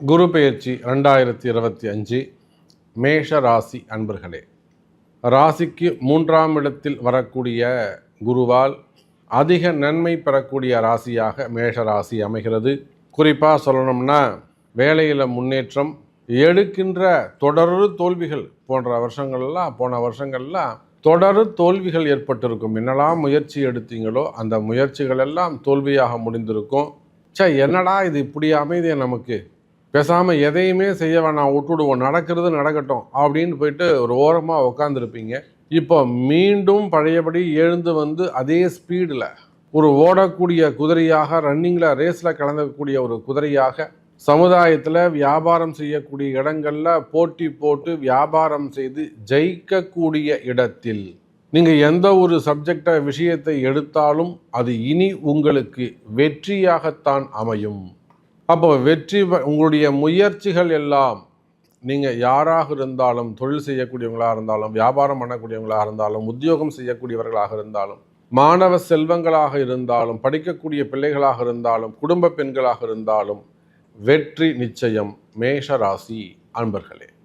குரு பெயர்ச்சி ரெண்டாயிரத்தி இருபத்தி அஞ்சு மேஷ ராசி அன்பர்களே. ராசிக்கு மூன்றாம் இடத்தில் வரக்கூடிய குருவால் அதிக நன்மை பெறக்கூடிய ராசியாக மேஷ ராசி அமைகிறது. குறிப்பாக சொல்லணும்னா வேலையில் முன்னேற்றம் எடுக்கின்ற தொடர் தோல்விகள் போன்ற வருஷங்கள்லாம் போன வருஷங்கள்லாம் தொடர் தோல்விகள் ஏற்பட்டிருக்கும். என்னெல்லாம் முயற்சி எடுத்தீங்களோ அந்த முயற்சிகள் எல்லாம் தோல்வியாக முடிந்திருக்கும். சே என்னடா இது இப்படி அமைதியை நமக்கு? பேசாமல் எதையுமே செய்ய வேணாம் விட்டுடுவோம் நடக்கிறது நடக்கட்டும் அப்படின்னு போயிட்டு ஒரு ஓரமாக உக்காந்துருப்பீங்க. இப்போ மீண்டும் பழையபடி எழுந்து வந்து அதே ஸ்பீடில் ஒரு ஓடக்கூடிய குதிரையாக ரன்னிங்கில் ரேஸில் கலந்தக்கூடிய ஒரு குதிரையாக சமுதாயத்தில் வியாபாரம் செய்யக்கூடிய இடங்களில் போட்டி போட்டு வியாபாரம் செய்து ஜெயிக்கக்கூடிய இடத்தில் நீங்கள் எந்த ஒரு சப்ஜெக்டை விஷயத்தை எடுத்தாலும் அது இனி உங்களுக்கு வெற்றியாகத்தான் அமையும். அப்போ வெற்றி உங்களுடைய முயற்சிகள் எல்லாம் நீங்கள் யாராக இருந்தாலும் தொழில் செய்யக்கூடியவங்களாக இருந்தாலும் வியாபாரம் பண்ணக்கூடியவங்களாக இருந்தாலும் உத்தியோகம் செய்யக்கூடியவர்களாக இருந்தாலும் மாணவ செல்வங்களாக இருந்தாலும் படிக்கக்கூடிய பிள்ளைகளாக இருந்தாலும் குடும்ப பெண்களாக இருந்தாலும் வெற்றி நிச்சயம் மேஷ ராசி அன்பர்களே.